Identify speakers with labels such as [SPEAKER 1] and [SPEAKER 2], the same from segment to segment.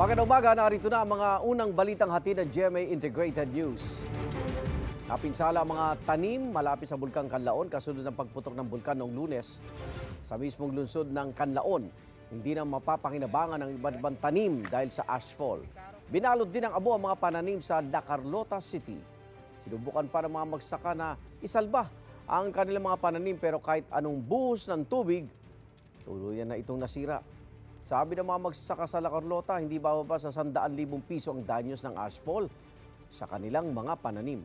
[SPEAKER 1] Magandang umaga, narito na ang mga unang balitang hatid ng GMA Integrated News. Napinsala ang mga tanim malapit sa Bulkang Kanlaon kasunod ng pagputok ng bulkan noong lunes. Sa mismong lungsod ng Kanlaon, hindi na mapapakinabangan ang iba't ibang tanim dahil sa ashfall. Binalot din ang abo ang mga pananim sa La Carlota City. Sinubukan pa ng mga magsaka na isalba ang kanilang mga pananim pero kahit anong buhos ng tubig, tuluyan na itong nasira. Sabi ng mga magsasaka sa La Carlota, hindi bababa sa 100,000 piso ang danyos ng ashfall sa kanilang mga pananim.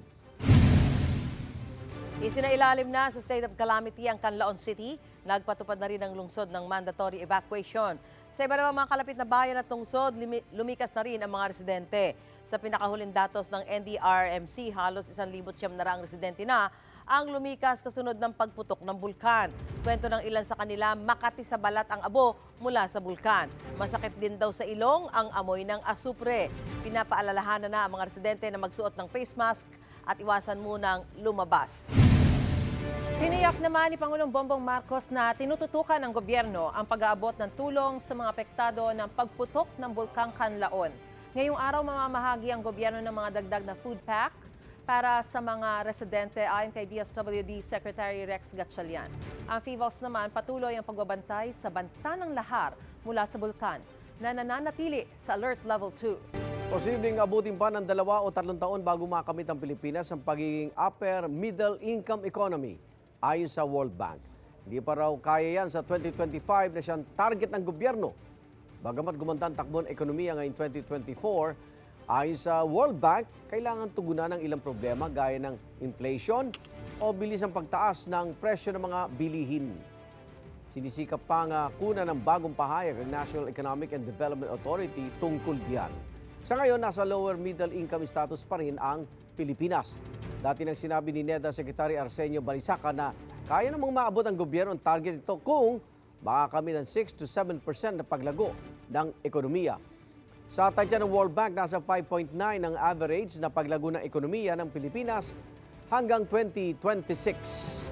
[SPEAKER 2] Isinailalim na sa state of calamity ang Canlaon City. Nagpatupad na rin ang lungsod ng mandatory evacuation. Sa iba naman mga kalapit na bayan at lungsod, lumikas na rin ang mga residente. Sa pinakahuling datos ng NDRMC, halos 1,000 na raang residente na ang lumikas kasunod ng pagputok ng bulkan. Kwento ng ilan sa kanila, makati sa balat ang abo mula sa bulkan. Masakit din daw sa ilong ang amoy ng asupre. Pinapaalalahanan na ang mga residente na magsuot ng face mask at iwasan munang lumabas.
[SPEAKER 3] Tiniyak naman ni Pangulong Bongbong Marcos na tinututukan ng gobyerno ang pag-aabot ng tulong sa mga apektado ng pagputok ng Bulkang Kanlaon. Ngayong araw mamamahagi ang gobyerno ng mga dagdag na food pack para sa mga residente ayon kay DSWD Secretary Rex Gatchalian. Ang FIVOS naman patuloy ang pagbabantay sa banta ng lahar mula sa bulkan na nananatili sa Alert Level 2.
[SPEAKER 1] Posibleng abutin pa ng dalawa o tatlong taon bago makamit ang Pilipinas ang pagiging upper middle income economy ayon sa World Bank. Hindi pa raw kaya yan sa 2025 na siyang target ng gobyerno. Bagamat gumanda ang takbo ng ekonomiya ngayong 2024, ayon sa World Bank, kailangan tugunan ng ilang problema gaya ng inflation o bilis ang pagtaas ng presyo ng mga bilihin. Sinisikap pa nga kuna ng bagong pahayag ng National Economic and Development Authority tungkol diyan. Sa ngayon, nasa lower middle income status pa rin ang Pilipinas. Dati nang sinabi ni NEDA Secretary Arsenio Balisaca na kaya namang maabot ang gobyerno ang target ito kung makakamit ng 6 to 7% na paglago ng ekonomiya. Sa tadya ng World Bank, nasa 5.9 ang average na paglago ng ekonomiya ng Pilipinas hanggang 2026.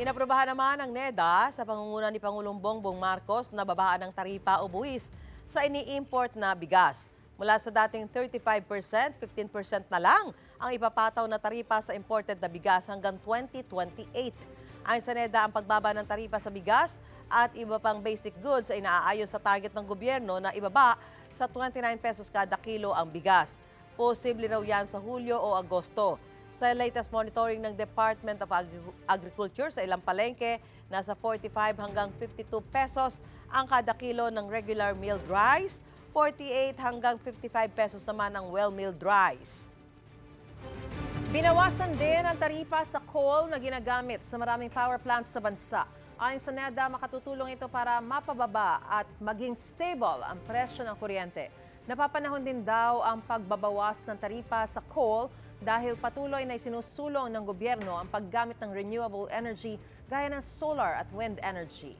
[SPEAKER 2] Inaprobahan naman ng NEDA sa pangunguna ni Pangulong Bongbong Marcos na babaan ng taripa o buwis sa ini-import na bigas. Mula sa dating 35%, 15% na lang ang ipapataw na taripa sa imported na bigas hanggang 2028. Ayon sa NEDA, ang pagbaba ng taripa sa bigas at iba pang basic goods ay naaayon sa target ng gobyerno na ibaba sa 29 pesos kada kilo ang bigas. Posible raw yan sa Hulyo o Agosto. Sa latest monitoring ng Department of Agri- Agriculture sa ilang palengke, nasa 45 hanggang 52 pesos ang kada kilo ng regular milled rice, 48 hanggang 55 pesos naman ang well-milled rice.
[SPEAKER 3] Binawasan din ang taripa sa coal na ginagamit sa maraming power plants sa bansa. Ayon sa NEDA, makatutulong ito para mapababa at maging stable ang presyo ng kuryente. Napapanahon din daw ang pagbabawas ng taripa sa coal dahil patuloy na isinusulong ng gobyerno ang paggamit ng renewable energy gaya ng solar at wind energy.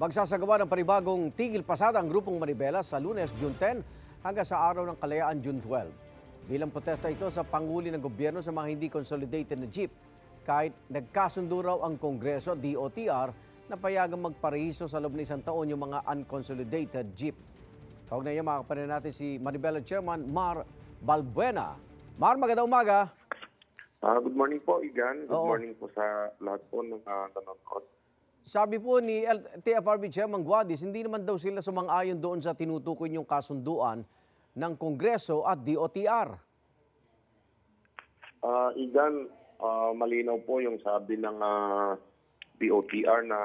[SPEAKER 1] Magsasagawa ng panibagong tigil pasada ang grupong Manibela sa lunes, June 10 hanggang sa araw ng kalayaan, June 12. Bilang protesta ito sa panguli ng gobyerno sa mga hindi consolidated na jeep. Kahit nagkasundo raw ang Kongreso, DOTR, na payagang magparehistro sa loob ng isang taon yung mga unconsolidated jeep. Kaugnay niya, makakapanin natin si Manibela Chairman Mar Balbuena. Mar, magandang umaga.
[SPEAKER 4] Ah, good morning po, Igan. Good
[SPEAKER 1] Oo.
[SPEAKER 4] morning po sa lahat po ng uh, nanonood.
[SPEAKER 1] Sabi po ni L- TFRB Chairman Guadis, hindi naman daw sila sumang-ayon doon sa tinutukoy yung kasunduan ng Kongreso at DOTR.
[SPEAKER 4] Ah, Igan, ah, malinaw po yung sabi ng ah, DOTR na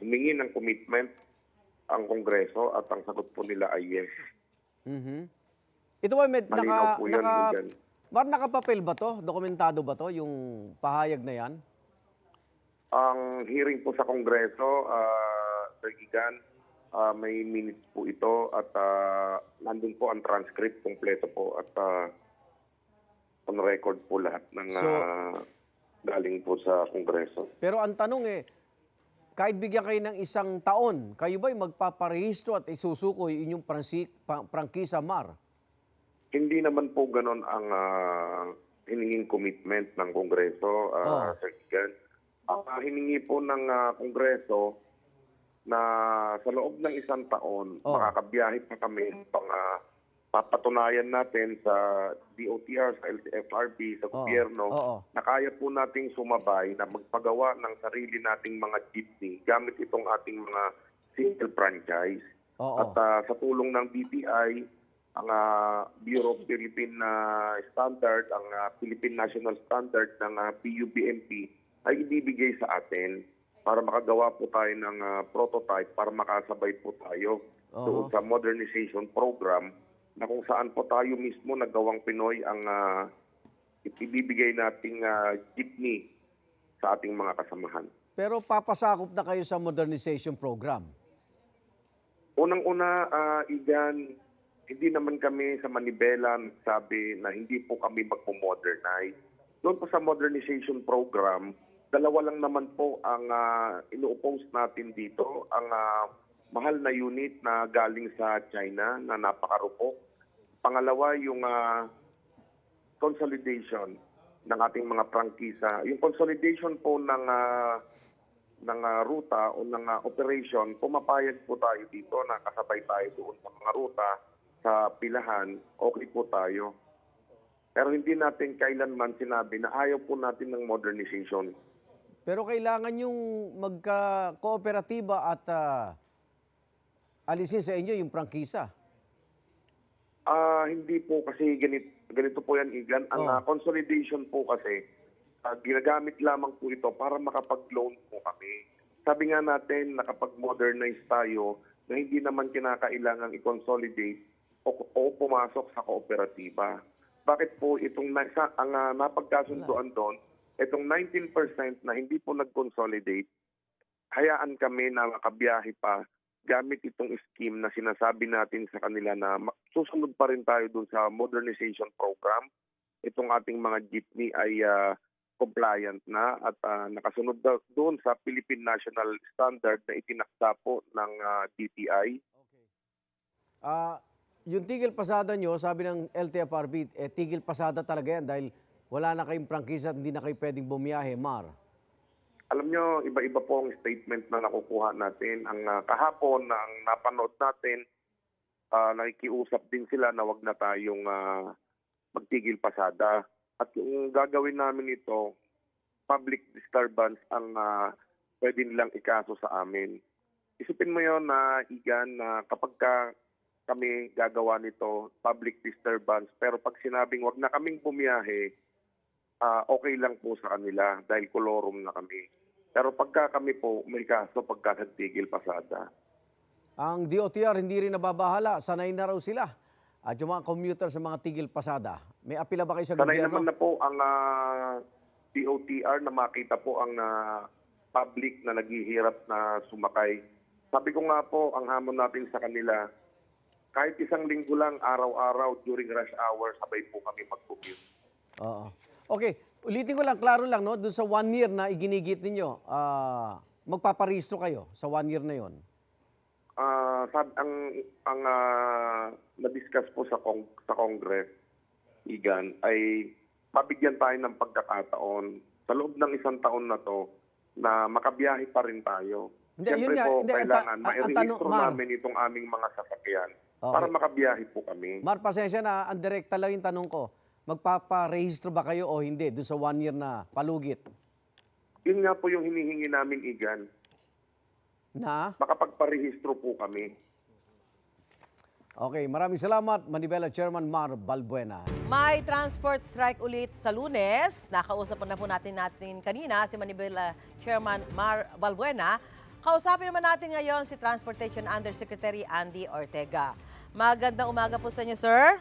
[SPEAKER 4] humingi ng commitment ang Kongreso at ang sagot po nila ay yes.
[SPEAKER 1] Mhm. Ito ba may
[SPEAKER 4] Malinaw
[SPEAKER 1] naka,
[SPEAKER 4] po
[SPEAKER 1] naka,
[SPEAKER 4] Igan.
[SPEAKER 1] Mar, nakapapel ba to? Dokumentado ba to yung pahayag na yan?
[SPEAKER 4] Ang hearing po sa Kongreso, ah, Sir Igan, ah, may minutes po ito at ah, nandun po ang transcript kompleto po at ah, on record po lahat ng
[SPEAKER 1] So-
[SPEAKER 4] ah, galing po sa Kongreso.
[SPEAKER 1] Pero ang tanong eh, kahit bigyan kayo ng isang taon, kayo ba'y magpaparehistro at isusuko inyong pransi, pa- prangkisa, Mar?
[SPEAKER 4] Hindi naman po ganon ang ah, hiningin commitment ng Kongreso,
[SPEAKER 1] Oh.
[SPEAKER 4] uh, Sir Gigan. Ah, hiningi po ng ah, Kongreso na sa loob ng isang taon,
[SPEAKER 1] Oh.
[SPEAKER 4] makakabiyahe pa kami pang ah, papatunayan natin sa DOTR, sa LTFRB, sa
[SPEAKER 1] Oo.
[SPEAKER 4] gobyerno,
[SPEAKER 1] Oo.
[SPEAKER 4] na kaya po nating sumabay na magpagawa ng sarili nating mga jeepney gamit itong ating mga single franchise.
[SPEAKER 1] Oo.
[SPEAKER 4] At ah, sa tulong ng BPI, ang ah, Bureau of Philippine ah, Standard, ang ah, Philippine National Standard ng ah, PUBMP ay ibibigay sa atin para makagawa po tayo ng ah, prototype para makasabay po tayo doon sa modernization program na kung saan po tayo mismo nagawang Pinoy ang ah, ibibigay nating ah, jeepney sa ating mga kasamahan.
[SPEAKER 1] Pero papasakop na kayo sa modernization program.
[SPEAKER 4] Unang-una, ah, Igan, hindi naman kami sa Manibela sabi na hindi po kami magpo-modernize. Doon po sa modernization program, dalawa lang naman po ang uh, ino-oppose natin dito. Ang ah, mahal na unit na galing sa China na napakarupok. Pangalawa, yung ah, consolidation ng ating mga prangkisa. Yung consolidation po ng ah, ng ah, ruta o ng ah, operation, pumapayag po tayo dito na kasabay tayo doon sa mga ruta sa pilahan, okay po tayo. Pero hindi natin kailanman sinabi na ayaw po natin ng modernization.
[SPEAKER 1] Pero kailangan yung magka-kooperatiba at ah, alisin sa inyo yung prangkisa.
[SPEAKER 4] Ah, hindi po kasi ganito, ganito po yan, Igan. Ang
[SPEAKER 1] Oh.
[SPEAKER 4] ah, consolidation po kasi, ah, ginagamit lamang po ito para makapag-loan po kami. Sabi nga natin, nakapag-modernize tayo na hindi naman kinakailangang i-consolidate o, o pumasok sa kooperatiba. Bakit po itong ang ah, napagkasunduan doon, itong 19% na hindi po nag-consolidate, hayaan kami na makabiyahe pa gamit itong scheme na sinasabi natin sa kanila na susunod pa rin tayo dun sa modernization program. Itong ating mga jeepney ay ah, compliant na at ah, nakasunod daw doon sa Philippine National Standard na itinakda po ng ah, DTI.
[SPEAKER 1] Ah, yung tigil pasada nyo, sabi ng LTFRB, eh, tigil pasada talaga yan dahil wala na kayong prangkisa at hindi na kayo pwedeng bumiyahe, Mar.
[SPEAKER 4] Alam nyo, iba-iba po ang statement na nakukuha natin. Ang ah, kahapon ang napanood natin, ah, nakikiusap din sila na wag na tayong ah, magtigil pasada. At yung gagawin namin ito, public disturbance ang ah, pwede nilang ikaso sa amin. Isipin mo yon na Igan na kapag ka kami gagawa nito, public disturbance, pero pag sinabing wag na kaming bumiyahe, ah, okay lang po sa kanila dahil kolorum na kami. Pero pagka kami po, may kaso pagka nagtigil pasada.
[SPEAKER 1] Ang DOTR hindi rin nababahala, sanay na raw sila. At yung mga commuter sa mga tigil pasada, may apila ba kayo sa
[SPEAKER 4] Sanay
[SPEAKER 1] gobyerno?
[SPEAKER 4] naman na po ang ah, DOTR na makita po ang ah, public na naghihirap na sumakay. Sabi ko nga po, ang hamon natin sa kanila, kahit isang linggo lang, araw-araw, during rush hour, sabay po kami mag-commute.
[SPEAKER 1] Oo. Okay, ulitin ko lang, klaro lang, no? Doon sa one year na iginigit ninyo, ah, magpaparehistro kayo sa one year na yon.
[SPEAKER 4] Ah, sab ang ang ah, na-discuss po sa kong, sa Congress, Igan, ay mabigyan tayo ng pagkakataon sa loob ng isang taon na to na makabiyahe pa rin tayo.
[SPEAKER 1] Hindi,
[SPEAKER 4] Siyempre
[SPEAKER 1] yun nga,
[SPEAKER 4] po,
[SPEAKER 1] hindi, ang ta-
[SPEAKER 4] kailangan
[SPEAKER 1] ang- ang
[SPEAKER 4] mairehistro namin itong aming mga sasakyan
[SPEAKER 1] Okay.
[SPEAKER 4] para makabiyahe po kami.
[SPEAKER 1] Mar, pasensya na, ang direkta lang yung tanong ko. Magpaparehistro ba kayo o hindi doon sa one year na palugit?
[SPEAKER 4] Yun nga po yung hinihingi namin, Igan.
[SPEAKER 1] Na?
[SPEAKER 4] Makapagparehistro po kami.
[SPEAKER 1] Okay, maraming salamat, Manibela Chairman Mar Balbuena.
[SPEAKER 2] May transport strike ulit sa lunes. Nakausap na po natin natin kanina si Manibela Chairman Mar Balbuena. Kausapin naman natin ngayon si Transportation Undersecretary Andy Ortega. Magandang umaga po sa inyo, sir.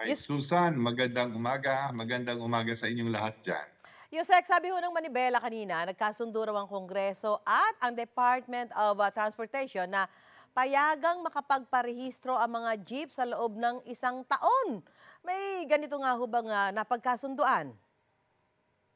[SPEAKER 5] Ay,
[SPEAKER 2] Yes.
[SPEAKER 5] Susan, magandang umaga. Magandang umaga sa inyong lahat dyan.
[SPEAKER 2] Yusek, sabi ho ng Manibela kanina, nagkasundo raw ang Kongreso at ang Department of uh, Transportation na payagang makapagparehistro ang mga jeep sa loob ng isang taon. May ganito nga ho bang uh, napagkasunduan?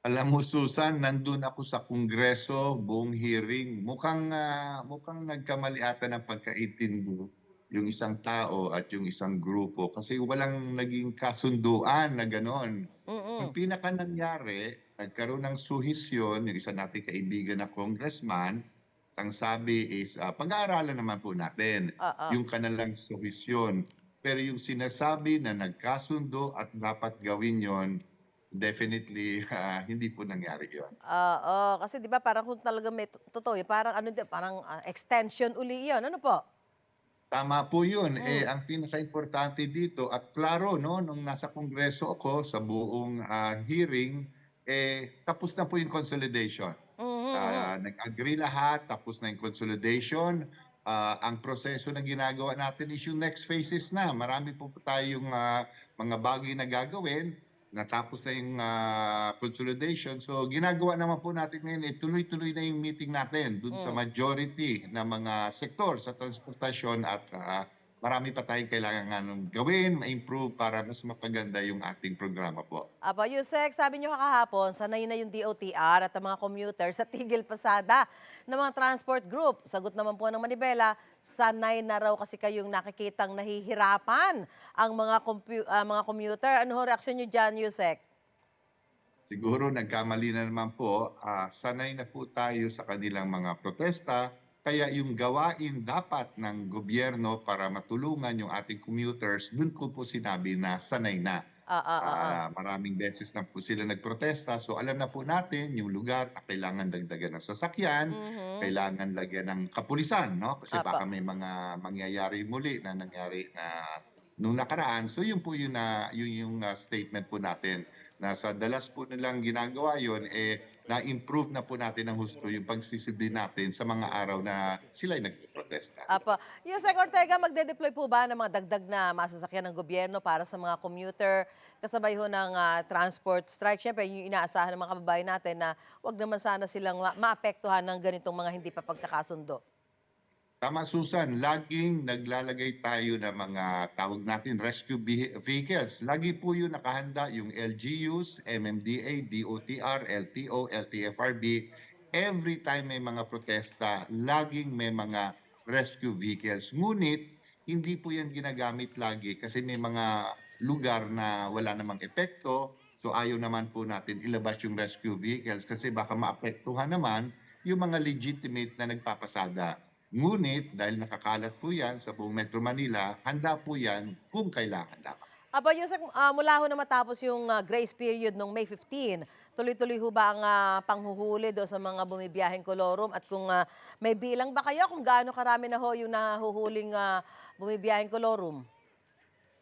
[SPEAKER 5] Alam mo, Susan, nandun ako sa Kongreso, buong hearing. Mukhang, ah, mukhang nagkamali ata ng pagkaintindi yung isang tao at yung isang grupo kasi walang naging kasunduan na ganon. Ang pinaka nangyari, nagkaroon ng suhisyon, yung isa nating kaibigan na congressman, ang sabi is, ah, pag-aaralan naman po natin
[SPEAKER 2] Oo.
[SPEAKER 5] yung kanilang suhisyon. Pero yung sinasabi na nagkasundo at dapat gawin yon definitely ah, hindi po nangyari yon.
[SPEAKER 2] Oo, kasi 'di ba parang kung talaga may to- totoo, yun, parang ano parang ah, extension uli 'yon. Ano po?
[SPEAKER 5] Tama po yun.
[SPEAKER 2] Mm.
[SPEAKER 5] Eh, ang pinaka-importante dito, at klaro, no, nung nasa kongreso ako sa buong ah, hearing, eh, tapos na po yung consolidation.
[SPEAKER 2] Mhm.
[SPEAKER 5] Ah, nag-agree lahat, tapos na yung consolidation. Ah, ang proseso na ginagawa natin is yung next phases na. Marami po tayong ah, mga bagay na gagawin. Natapos na yung ah, consolidation. So ginagawa naman po natin ngayon, eh, tuloy-tuloy na yung meeting natin dun sa
[SPEAKER 2] Mm.
[SPEAKER 5] majority na mga sektor sa transportasyon at ah, marami pa tayong kailangan gawin, ma-improve para mas mapaganda yung ating programa po.
[SPEAKER 2] Aba, Yusek, sabi nyo kahapon, sanay na yung DOTR at ang mga commuter sa tigil pasada ng mga transport group. Sagot naman po ng Manibela, sanay na raw kasi kayong nakikitang nahihirapan ang mga, ah, mga commuter. Ano ho reaksyon nyo dyan, Yusek?
[SPEAKER 5] Siguro nagkamali na naman po, ah, sanay na po tayo sa kanilang mga protesta, kaya yung gawain dapat ng gobyerno para matulungan yung ating commuters, dun ko po sinabi na sanay na.
[SPEAKER 2] Ah, ah, ah.
[SPEAKER 5] Ah, maraming beses na po sila nagprotesta, so alam na po natin yung lugar na kailangan dagdagan ng sasakyan,
[SPEAKER 2] Mhm.
[SPEAKER 5] kailangan lagyan ng kapulisan, no? Kasi
[SPEAKER 2] Apa.
[SPEAKER 5] baka may mga mangyayari muli na nangyari na nung nakaraan. So yun po yun na yun yung ah, statement po natin na sa dalas po nilang ginagawa yun eh na-improve na po natin ng husto yung pagsisibli natin sa mga araw na sila ay nagprotesta.
[SPEAKER 2] Apa. Yusek Ortega, magde-deploy po ba ng mga dagdag na masasakyan ng gobyerno para sa mga commuter kasabay ho ng ah, transport strike? Siyempre, yun yung inaasahan ng mga kababayan natin na wag naman sana silang ma- maapektuhan ng ganitong mga hindi pa pagkakasundo.
[SPEAKER 5] Tama Susan, laging naglalagay tayo ng mga tawag natin rescue vehi- vehicles. Lagi po yun nakahanda yung LGUs, MMDA, DOTR, LTO, LTFRB. Every time may mga protesta, laging may mga rescue vehicles. Ngunit, hindi po yan ginagamit lagi kasi may mga lugar na wala namang epekto. So ayaw naman po natin ilabas yung rescue vehicles kasi baka maapektuhan naman yung mga legitimate na nagpapasada. Ngunit dahil nakakalat po yan sa buong Metro Manila, handa po yan kung kailangan lamang.
[SPEAKER 2] Aba, Yusek, ah, mula ho na matapos yung ah, grace period nung May 15, tuloy-tuloy ho ba ang ah, panghuhuli do sa mga bumibiyaheng kolorum? At kung ah, may bilang ba kayo kung gaano karami na ho yung nahuhuling ah, bumibiyaheng kolorum?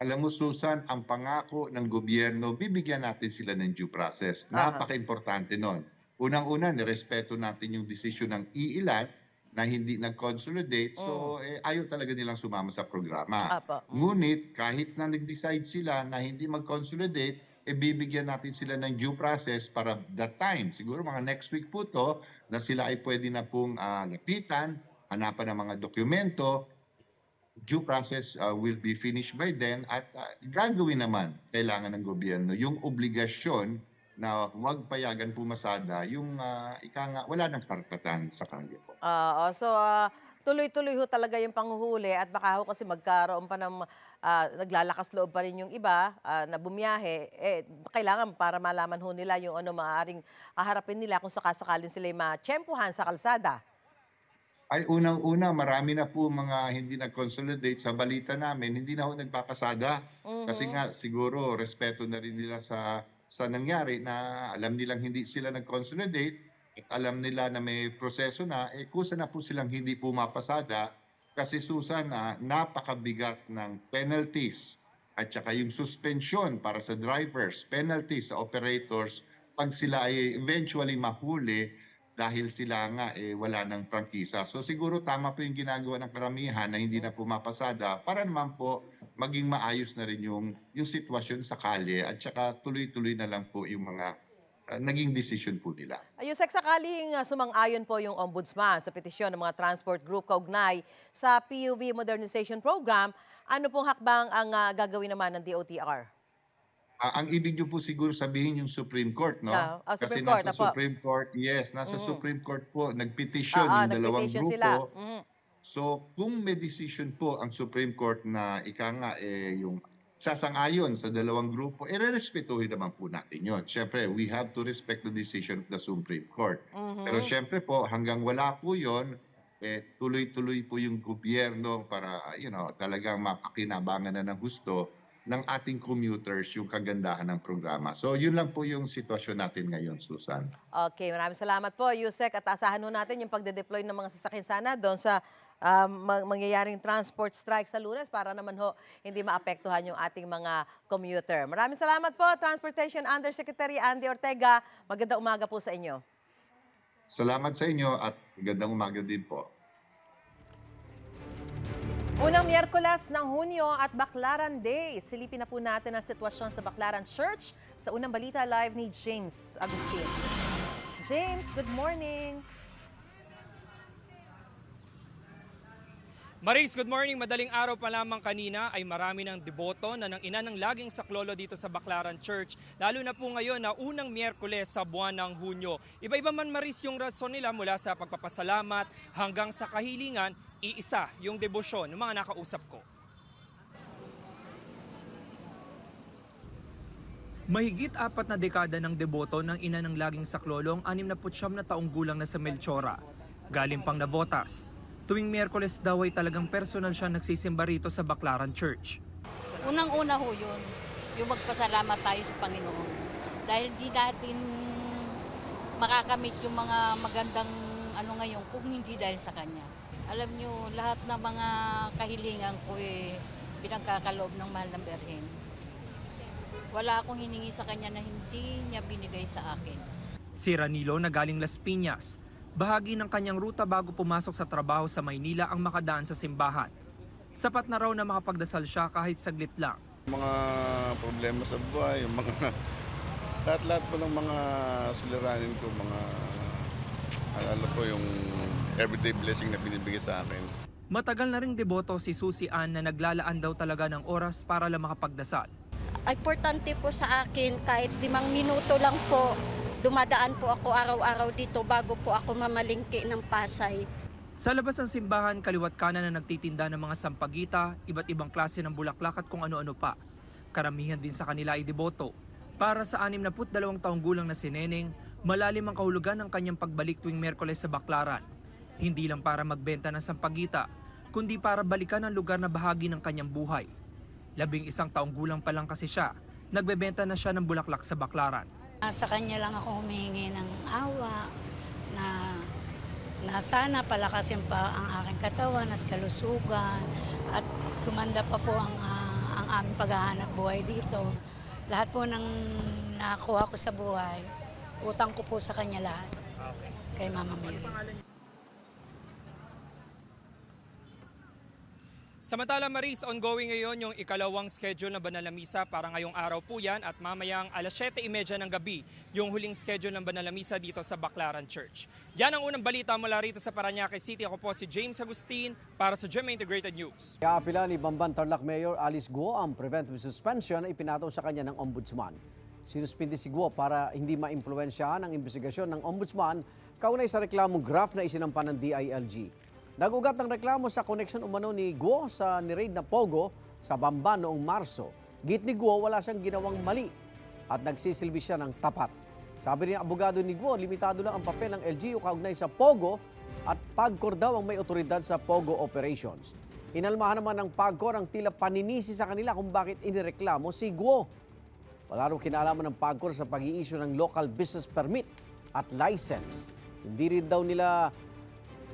[SPEAKER 5] Alam mo Susan, ang pangako ng gobyerno, bibigyan natin sila ng due process. Napaka-importante nun. Unang-una, nirespeto natin yung desisyon ng iilan na hindi nag-consolidate. So, eh, ayaw talaga nilang sumama sa programa.
[SPEAKER 2] Apa.
[SPEAKER 5] Ngunit kahit na nag-decide sila na hindi mag-consolidate, e bibigyan natin sila ng due process para that time. Siguro mga next week po to na sila ay pwede na pong ah, lapitan, hanapan ng mga dokumento. Due process ah, will be finished by then at ah, gagawin naman kailangan ng gobyerno yung obligasyon na huwag payagan pumasada yung ah, ika nga wala ng karapatan sa kanila po.
[SPEAKER 2] Oo, so ah, tuloy-tuloy ho talaga yung panghuhuli at baka ho kasi magkaroon pa ng ah, naglalakas loob pa rin yung iba ah, na bumiyahe, eh, kailangan para malaman ho nila yung ano maaaring kaharapin nila kung sakasakalin sila ma-tsempuhan sa kalsada.
[SPEAKER 5] Ay unang-una, marami na po mga hindi nag-consolidate sa balita namin, hindi na ho nagpapasada. Kasi
[SPEAKER 2] Mhm.
[SPEAKER 5] nga siguro respeto na rin nila sa sa nangyari na alam nilang hindi sila nag-consolidate at alam nila na may proseso na, eh kusa na po silang hindi pumapasada kasi Susan, na napakabigat ng penalties at saka yung suspension para sa drivers, penalties sa operators pag sila ay eventually mahuli dahil sila nga eh wala ng prangkisa. So siguro tama po yung ginagawa ng karamihan na hindi na pumapasada para naman po maging maayos na rin yung yung sitwasyon sa kalye at saka tuloy-tuloy na lang po yung mga ah, naging decision po nila.
[SPEAKER 2] Ayun, Sek, sakaling ah, sumang-ayon po yung ombudsman sa petisyon ng mga transport group kaugnay sa PUV Modernization Program, ano pong hakbang ang ah, gagawin naman ng DOTR?
[SPEAKER 5] Ah, ang ibig niyo po siguro sabihin yung Supreme Court, no?
[SPEAKER 2] Ah, ah,
[SPEAKER 5] Kasi
[SPEAKER 2] Supreme Court,
[SPEAKER 5] nasa
[SPEAKER 2] apo.
[SPEAKER 5] Supreme Court, yes, nasa
[SPEAKER 2] Mhm.
[SPEAKER 5] Supreme Court po nagpetisyon
[SPEAKER 2] Ah, ah,
[SPEAKER 5] yung dalawang
[SPEAKER 2] nag-petition
[SPEAKER 5] grupo.
[SPEAKER 2] sila. Mhm.
[SPEAKER 5] So, kung may decision po ang Supreme Court na ika nga eh, yung sasang-ayon sa dalawang grupo, eh respetuhin naman po natin yun. Siyempre, we have to respect the decision of the Supreme Court.
[SPEAKER 2] Mhm.
[SPEAKER 5] Pero siyempre po, hanggang wala po yon eh, tuloy-tuloy po yung gobyerno para, you know, talagang mapakinabangan na ng gusto ng ating commuters yung kagandahan ng programa. So, yun lang po yung sitwasyon natin ngayon, Susan.
[SPEAKER 2] Okay, maraming salamat po, Yusek. At asahan ho natin yung pagde-deploy ng mga sasakyan sana doon sa mang- mangyayaring transport strike sa lunes para naman ho hindi maapektuhan yung ating mga commuter. Maraming salamat po, Transportation Undersecretary Andy Ortega. Magandang umaga po sa inyo.
[SPEAKER 5] Salamat sa inyo at magandang umaga din po.
[SPEAKER 3] Unang Miyerkules ng Hunyo at Baclaran Day. Silipin na po natin ang sitwasyon sa Baclaran Church sa unang balita live ni James Agustin. James, good morning.
[SPEAKER 6] Maris, good morning. Madaling araw pa lamang kanina ay marami ng deboto na ng ina ng laging saklolo dito sa Baclaran Church. Lalo na po ngayon na unang Miyerkules sa buwan ng Hunyo. Iba-iba man Maris yung rason nila mula sa pagpapasalamat hanggang sa kahilingan, iisa yung debosyon ng mga nakausap ko. Mahigit apat na dekada ng deboto ng ina ng laging saklolo ang 69 na taong gulang na sa Melchora. Galing pang Navotas. Tuwing Miyerkules daw ay talagang personal siya nagsisimba rito sa Baclaran Church.
[SPEAKER 7] Unang-una ho yun, yung magpasalamat tayo sa Panginoon. Dahil di natin makakamit yung mga magandang ano ngayon kung hindi dahil sa Kanya. Alam nyo, lahat ng mga kahilingan ko eh, pinagkakaloob ng mahal ng Berhen. Wala akong hiningi sa Kanya na hindi niya binigay sa akin.
[SPEAKER 6] Si Ranilo na galing Las Piñas. Bahagi ng kanyang ruta bago pumasok sa trabaho sa Maynila ang makadaan sa simbahan. Sapat na raw na makapagdasal siya kahit saglit lang.
[SPEAKER 8] mga problema sa buhay, yung mga lahat-lahat po ng mga suliranin ko, mga alala ko yung everyday blessing na binibigay sa akin.
[SPEAKER 6] Matagal na ring deboto si Susie Ann na naglalaan daw talaga ng oras para lang makapagdasal.
[SPEAKER 7] Importante po sa akin kahit limang minuto lang po, dumadaan po ako araw-araw dito bago po ako mamalingki ng Pasay.
[SPEAKER 6] Sa labas ng simbahan, kaliwat kanan na nagtitinda ng mga sampagita, iba't ibang klase ng bulaklak at kung ano-ano pa. Karamihan din sa kanila ay deboto. Para sa 62 taong gulang na si Neneng, malalim ang kahulugan ng kanyang pagbalik tuwing Merkoles sa Baklaran. Hindi lang para magbenta ng sampagita, kundi para balikan ang lugar na bahagi ng kanyang buhay. Labing isang taong gulang pa lang kasi siya, nagbebenta na siya ng bulaklak sa Baklaran.
[SPEAKER 7] Ah, Sa kanya lang ako humingi ng awa na na sana palakasin pa ang aking katawan at kalusugan at kumanda pa po ang, ah, ang aming paghahanap buhay dito. Lahat po ng nakuha ko sa buhay, utang ko po sa kanya lahat. Kay Mama Mary.
[SPEAKER 6] Samantala Maris, ongoing ngayon yung ikalawang schedule na banal na misa para ngayong araw po yan at mamayang alas 7.30 ng gabi yung huling schedule ng banal na misa dito sa Baclaran Church. Yan ang unang balita mula rito sa Paranaque City. Ako po si James Agustin para sa GMA Integrated News.
[SPEAKER 1] Kaapila ni Bamban Tarlac Mayor Alice Guo ang preventive suspension na ipinataw sa kanya ng ombudsman. Sinuspindi si Guo para hindi maimpluwensyahan ang investigasyon ng ombudsman kaunay sa reklamong graph na isinampa ng DILG. Nagugat ng reklamo sa connection umano ni Guo sa niraid na Pogo sa Bamban noong Marso. Git ni Guo wala siyang ginawang mali at nagsisilbi siya ng tapat. Sabi ni abogado ni Guo, limitado lang ang papel ng LGU kaugnay sa Pogo at PAGCOR daw ang may otoridad sa Pogo operations. Inalmahan naman ng PAGCOR ang tila paninisi sa kanila kung bakit inireklamo si Guo. Wala raw kinalaman ng PAGCOR sa pag-i-issue ng local business permit at license. Hindi rin daw nila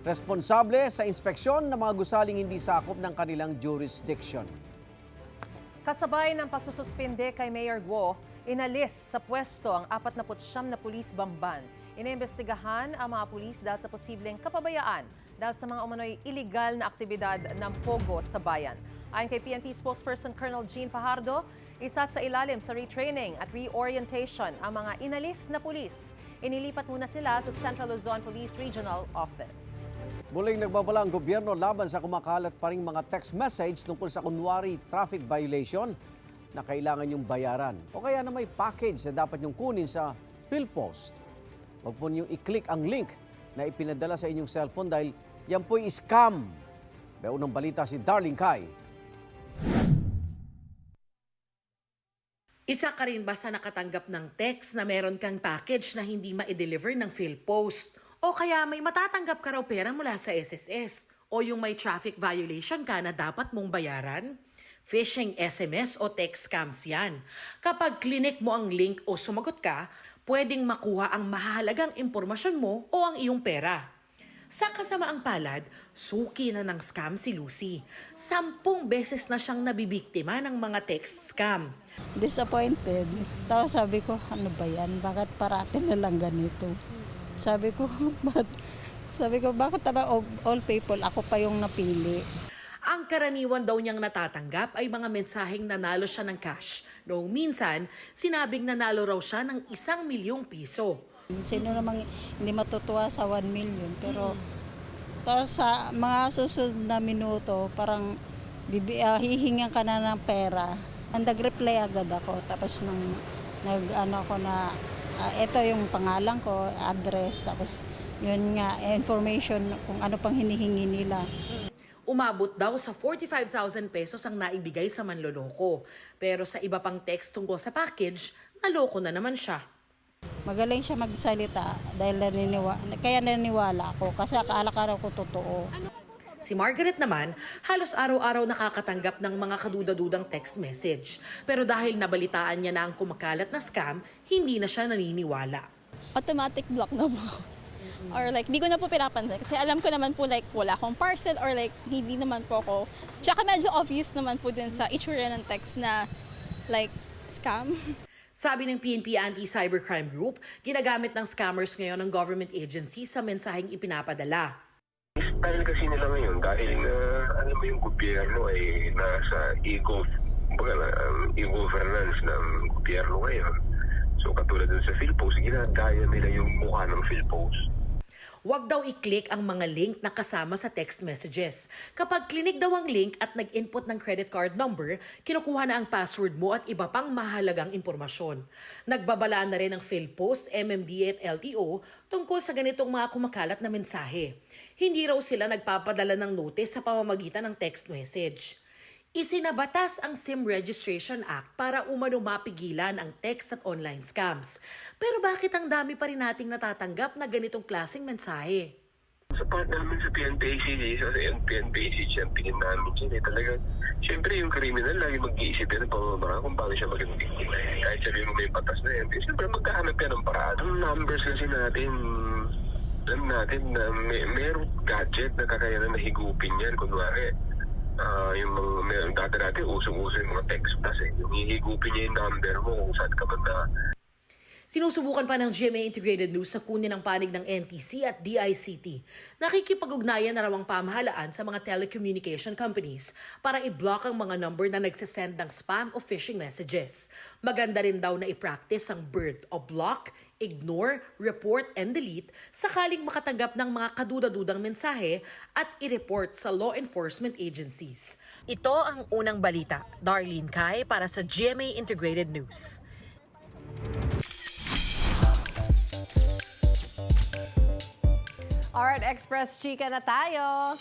[SPEAKER 1] responsable sa inspeksyon ng mga gusaling hindi sakop ng kanilang jurisdiction.
[SPEAKER 3] Kasabay ng pagsususpinde kay Mayor Guo, inalis sa pwesto ang 49 na pulis Bamban. Iniimbestigahan ang mga pulis dahil sa posibleng kapabayaan dahil sa mga umano'y illegal na aktibidad ng Pogo sa bayan. Ayon kay PNP spokesperson Colonel Jean Fajardo, isa sa ilalim sa retraining at reorientation ang mga inalis na pulis. Inilipat muna sila sa Central Luzon Police Regional Office.
[SPEAKER 1] Muling nagbabala ang gobyerno laban sa kumakalat pa ring mga text message tungkol sa kunwari traffic violation na kailangan yung bayaran. O kaya na may package na dapat yung kunin sa PhilPost. Huwag po niyong i-click ang link na ipinadala sa inyong cellphone dahil yan po'y scam. May unang balita si Darling Kai
[SPEAKER 9] Isa ka rin ba sa nakatanggap ng text na meron kang package na hindi ma-deliver ng PhilPost? O kaya may matatanggap ka raw pera mula sa SSS? O yung may traffic violation ka na dapat mong bayaran? Phishing SMS o text scams yan. Kapag clinic mo ang link o sumagot ka, pwedeng makuha ang mahalagang impormasyon mo o ang iyong pera. Sa kasamaang palad, suki na ng scam si Lucy. Sampung beses na siyang nabibiktima ng mga text scam.
[SPEAKER 10] disappointed. Tapos sabi ko, ano ba yan? Bakit parati na lang ganito? Sabi ko, but, sabi ko, bakit taba all, all people, ako pa yung napili?
[SPEAKER 9] Ang karaniwan daw niyang natatanggap ay mga mensaheng nanalo siya ng cash. Noong minsan, sinabing nanalo raw siya ng isang milyong piso.
[SPEAKER 10] Sino namang hindi matutuwa sa 1 million? Pero tapos sa mga susunod na minuto, parang bibi, ah, hihingan ka na ng pera. Nag-reply agad ako. Tapos nung nag ano ko na ah, ito yung pangalan ko, address, tapos yun nga, information kung ano pang hinihingi nila.
[SPEAKER 9] Umabot daw sa 45,000 pesos ang naibigay sa manloloko. Pero sa iba pang text tungkol sa package, naloko na naman siya.
[SPEAKER 10] Magaling siya magsalita dahil naniniwa, kaya naniniwala ako kasi akala ka raw ko totoo.
[SPEAKER 9] Si Margaret naman, halos araw-araw nakakatanggap ng mga kadudadudang text message. Pero dahil nabalitaan niya na ang kumakalat na scam, hindi na siya naniniwala.
[SPEAKER 11] automatic block na po. Or like, di ko na po pinapansin. Kasi alam ko naman po like, wala akong parcel or like, hindi naman po ako. Tsaka medyo obvious naman po din sa itsura ng text na like, scam.
[SPEAKER 9] Sabi ng PNP Anti-Cybercrime Group, ginagamit ng scammers ngayon ng government agency sa mensaheng ipinapadala.
[SPEAKER 12] Style kasi nila ngayon dahil na alam mo yung gobyerno ay nasa e-gov, um, e-governance ng gobyerno ngayon. So katulad dun sa PhilPost, ginagaya nila yung mukha ng PhilPost.
[SPEAKER 9] Huwag daw i-click ang mga link na kasama sa text messages. Kapag clinic daw ang link at nag-input ng credit card number, kinukuha na ang password mo at iba pang mahalagang impormasyon. Nagbabala na rin ng PhilPost, MMDA at LTO tungkol sa ganitong mga kumakalat na mensahe. Hindi raw sila nagpapadala ng notice sa pamamagitan ng text message. Isinabatas ang SIM Registration Act para umano mapigilan ang text at online scams. Pero bakit ang dami pa rin nating natatanggap na ganitong klaseng mensahe?
[SPEAKER 12] Sa part namin sa PNPAC, sa PNPAC, siya tingin namin dyan eh. Talaga, syempre yung criminal lagi mag-iisip yan ng pamamara kung paano siya maging eh. Kahit sabihin mo may batas na yan, eh, syempre magkahanap yan ng paraan. Ang numbers kasi natin, alam natin na may, merong gadget na kakayanan na higupin yan. Kunwari, ah yung mga, may, dati-dati usong-uso yung mga text plus eh. Yung hihigupin niya yung number mo kung saan ka man na
[SPEAKER 9] Sinusubukan pa ng GMA Integrated News sa kunin ang panig ng NTC at DICT. Nakikipag-ugnayan na raw ang pamahalaan sa mga telecommunication companies para i-block ang mga number na nagsasend ng spam o phishing messages. Maganda rin daw na i-practice ang BIRD o block, ignore, report, and delete sakaling makatanggap ng mga kadudadudang mensahe at i-report sa law enforcement agencies. Ito ang unang balita. Darlene Kai para sa GMA Integrated News.
[SPEAKER 13] Alright, Express Chika na tayo.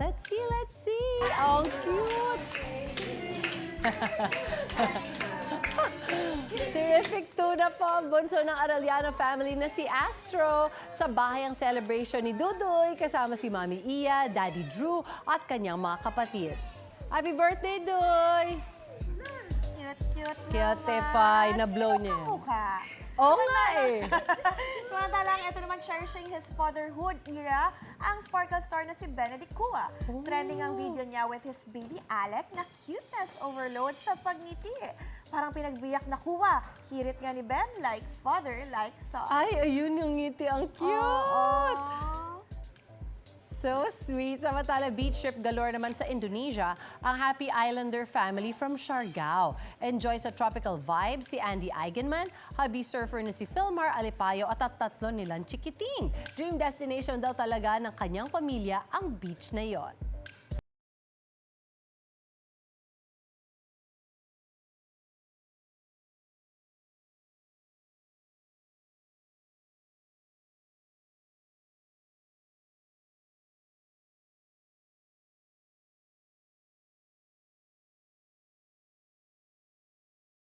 [SPEAKER 13] Let's see, let's see. Ang cute. Terrific tuna po ang bunso ng Arellano family na si Astro sa bahayang celebration ni Dudoy kasama si Mami Iya, Daddy Drew at kanyang mga kapatid. Happy birthday, Doy!
[SPEAKER 14] Cute, cute
[SPEAKER 13] Cute, pa. Na-blow niya.
[SPEAKER 14] Mukha.
[SPEAKER 13] Oo nga eh.
[SPEAKER 14] Samantalang ito naman cherishing his fatherhood era, ang sparkle star na si Benedict Cua. Trending ang video niya with his baby Alec na cuteness overload sa pagngiti. Parang pinagbiyak na Cua. Hirit nga ni Ben like father, like son.
[SPEAKER 13] Ay, ayun yung ngiti. Ang cute!
[SPEAKER 14] Oo.
[SPEAKER 13] So sweet. Samantala, beach trip galore naman sa Indonesia, ang Happy Islander family from Siargao. Enjoy sa tropical vibes si Andy Eigenman, hubby surfer na si Philmar Alipayo at at tatlo nilang chikiting. Dream destination daw talaga ng kanyang pamilya ang beach na yon.